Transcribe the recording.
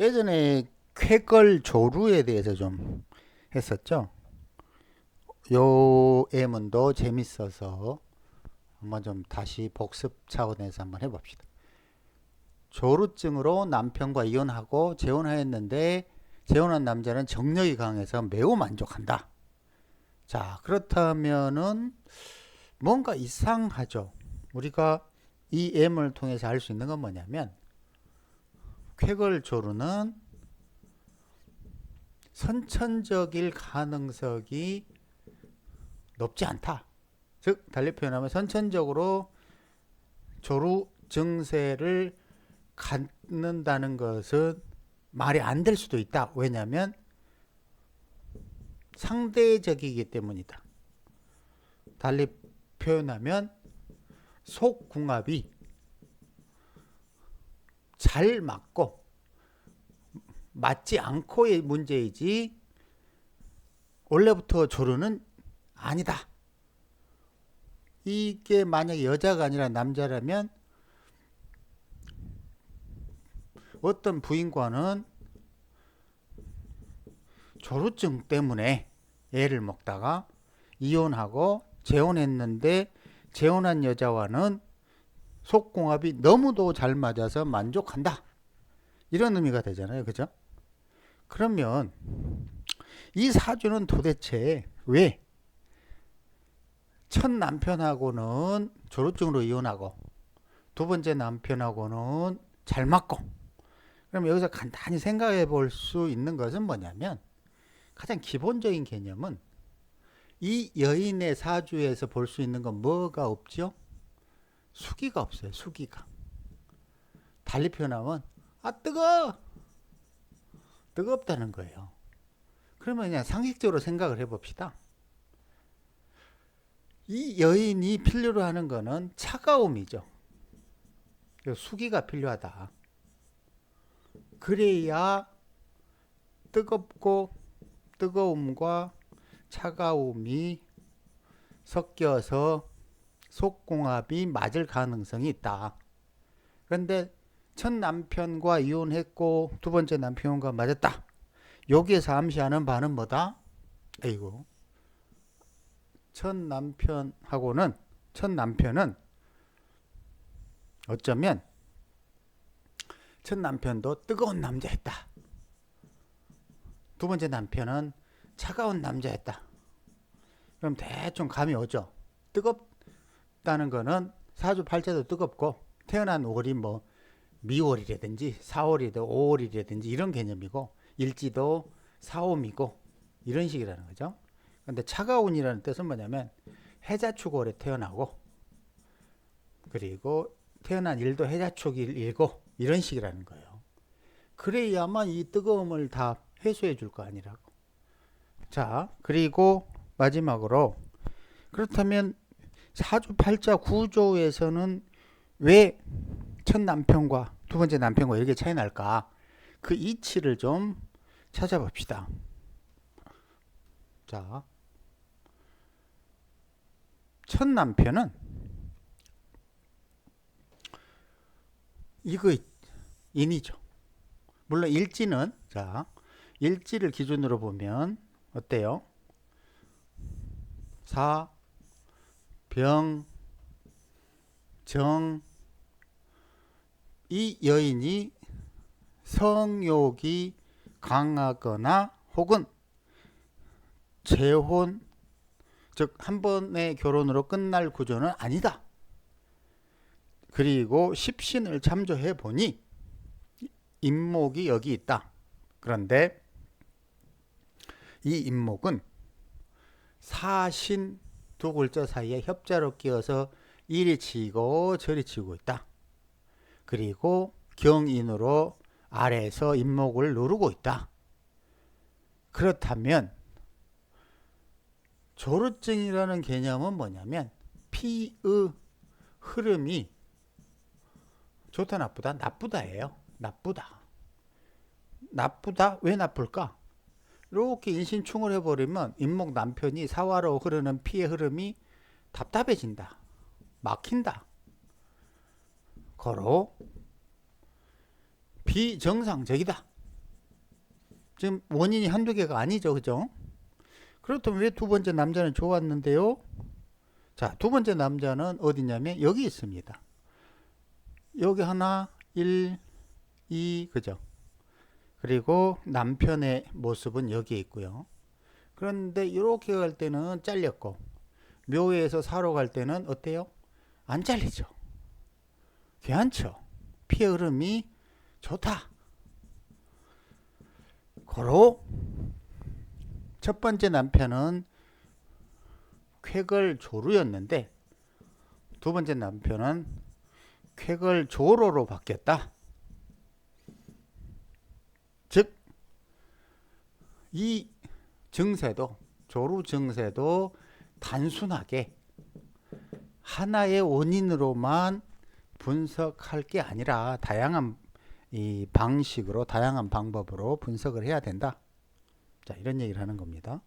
예전에 쾌걸 조루에 대해서 좀 했었죠. 요 예문도 재밌어서 한번 좀 다시 복습 차원에서 한번 해봅시다. 조루증으로 남편과 이혼하고 재혼하였는데 재혼한 남자는 정력이 강해서 매우 만족한다. 자, 그렇다면은 뭔가 이상하죠. 우리가 이 예문을 통해서 알 수 있는 건 뭐냐면 쾌걸 조루는 선천적일 가능성이 높지 않다. 즉 달리 표현하면 선천적으로 조루 증세를 갖는다는 것은 말이 안 될 수도 있다. 왜냐하면 상대적이기 때문이다. 달리 표현하면 속궁합이 잘 맞고 맞지 않고의 문제이지 원래부터 조루는 아니다. 이게 만약에 여자가 아니라 남자라면 어떤 부인과는 조루증 때문에 애를 먹다가 이혼하고 재혼했는데 재혼한 여자와는 속궁합이 너무도 잘 맞아서 만족한다. 이런 의미가 되잖아요. 그죠? 그러면 이 사주는 도대체 왜 첫 남편하고는 조루증으로 이혼하고 두 번째 남편하고는 잘 맞고 그럼 여기서 간단히 생각해 볼 수 있는 것은 뭐냐면 가장 기본적인 개념은 이 여인의 사주에서 볼 수 있는 건 뭐가 없죠? 수기가 없어요. 수기가. 달리 표현하면 아 뜨거 뜨겁다는 거예요. 그러면 그냥 상식적으로 생각을 해봅시다. 이 여인이 필요로 하는 거는 차가움이죠. 수기가 필요하다. 그래야 뜨겁고 뜨거움과 차가움이 섞여서 속궁합이 맞을 가능성이 있다. 그런데 첫 남편과 이혼했고 두 번째 남편과 맞았다. 여기에서 암시하는 바는 뭐다? 아이고. 첫 남편하고는 첫 남편은 어쩌면 첫 남편도 뜨거운 남자였다. 두 번째 남편은 차가운 남자였다. 그럼 대충 감이 오죠. 뜨겁 다는 거는 사주 팔자도 뜨겁고 태어난 월이 뭐 미월이라든지 4월이든 5월이라든지 이런 개념이고 일지도 사오미고 이런 식이라는 거죠. 근데 차가운이라는 뜻은 뭐냐면 해자축월에 태어나고 그리고 태어난 일도 해자축일 일고 이런 식이라는 거예요. 그래야만 이 뜨거움을 다 해소해 줄 거 아니라고. 자, 그리고 마지막으로 그렇다면 사주 팔자 구조에서는 왜 첫 남편과 두 번째 남편과 이렇게 차이 날까? 그 이치를 좀 찾아봅시다. 자, 첫 남편은 이거 인이죠. 물론 일지는 자 일지를 기준으로 보면 어때요? 사, 병, 정, 이 여인이 성욕이 강하거나 혹은 재혼, 즉 한 번의 결혼으로 끝날 구조는 아니다. 그리고 십신을 참조해 보니 임목이 여기 있다. 그런데 이 임목은 사신 두 글자 사이에 협자로 끼어서 이리 치고 저리 치고 있다. 그리고 경인으로 아래에서 임목을 누르고 있다. 그렇다면 조루증이라는 개념은 뭐냐면 피의 흐름이 좋다 나쁘다 나쁘다예요. 나쁘다. 나쁘다 왜 나쁠까? 이렇게 인신충을 해버리면 임목 남편이 사화로 흐르는 피의 흐름이 답답해진다. 막힌다. 거로 비정상적이다. 지금 원인이 한두 개가 아니죠. 그죠? 그렇다면 왜 두 번째 남자는 좋았는데요? 자, 두 번째 남자는 어디냐면 여기 있습니다. 여기 하나, 1, 2, 그죠? 그리고 남편의 모습은 여기에 있고요. 그런데 이렇게 갈 때는 잘렸고 묘에서 사러 갈 때는 어때요? 안 잘리죠. 괜찮죠. 피의 흐름이 좋다. 고로 첫 번째 남편은 쾌걸 조루였는데 두 번째 남편은 쾌걸 조로로 바뀌었다. 즉, 이 증세도, 조루 증세도 단순하게 하나의 원인으로만 분석할 게 아니라 다양한 이 방식으로, 다양한 방법으로 분석을 해야 된다. 자, 이런 얘기를 하는 겁니다.